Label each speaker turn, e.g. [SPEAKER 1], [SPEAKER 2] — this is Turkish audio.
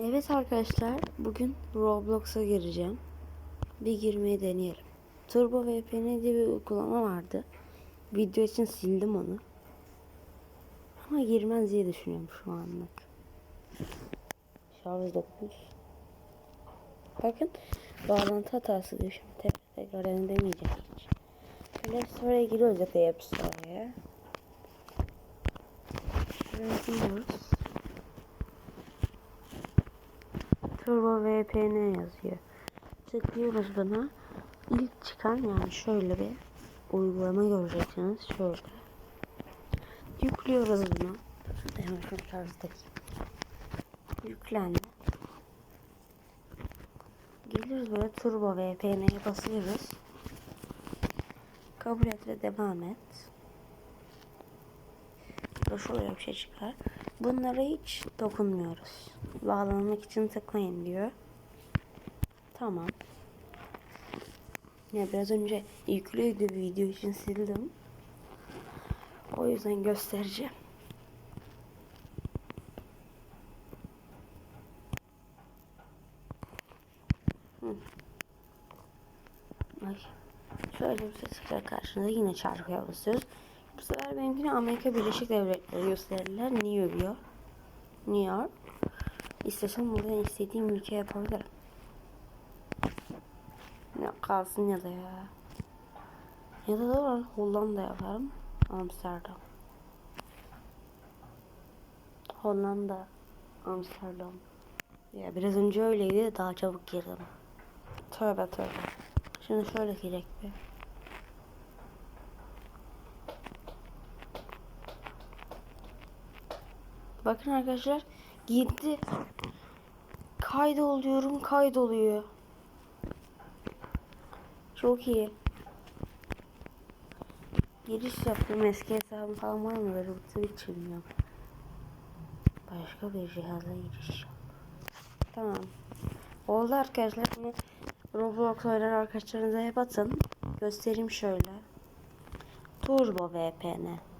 [SPEAKER 1] Evet arkadaşlar bugün Roblox'a gireceğim. Bir girmeyi deneyelim. Turbo VPN diye bir uygulama vardı. Video için sildim onu. Ama girmez diye düşünüyorum şu anlık. Şarj 9. Bakın bağlantı hatası diyor şimdi tekrar tekrar demeyeceğim hiç. Play Store'a giriyoruz ya App Store'ya. Şuraya giriyoruz. Turbo VPN yazıyor. Tıklıyoruz buna. İlk çıkan yani şöyle bir uygulama göreceksiniz. Şöyle. Yüklüyoruz bunu. Hemen şu şarjdaki. Yüklendi. Geliriz böyle Turbo VPN'ye basıyoruz. Kabul et ve devam et. Burada şöyle bir şey çıkar. Bunlara hiç dokunmuyoruz. Bağlanmak için tıklayın diyor. Tamam. Ya biraz önce yüklüydü video için sildim. O yüzden göstereceğim. Ay. Şöyle bir ses çıkar karşınıza yine çarpıya basıyoruz. Bu sefer benimkine Amerika Birleşik Devletleri gösterirler. New York. New York. İstesem buradan istediğim ülke yapabilirim. Ya kalsın ya da ya. Ya da da Hollanda yaparım. Amsterdam. Hollanda. Amsterdam. Ya biraz önce öyleydi daha çabuk girdim. Tövbe tövbe. Şimdi şöyle girek bir. Bakın arkadaşlar gitti. Kaydoluyorum kaydoluyor. Çok iyi. Giriş yaptım eski hesabım falan var mı böyle bilmiyorum. Başka bir cihazla giriş yap. Tamam. Oldu arkadaşlar bunu Roblox oynayan arkadaşlarınıza hep atın. Göstereyim şöyle. Turbo VPN.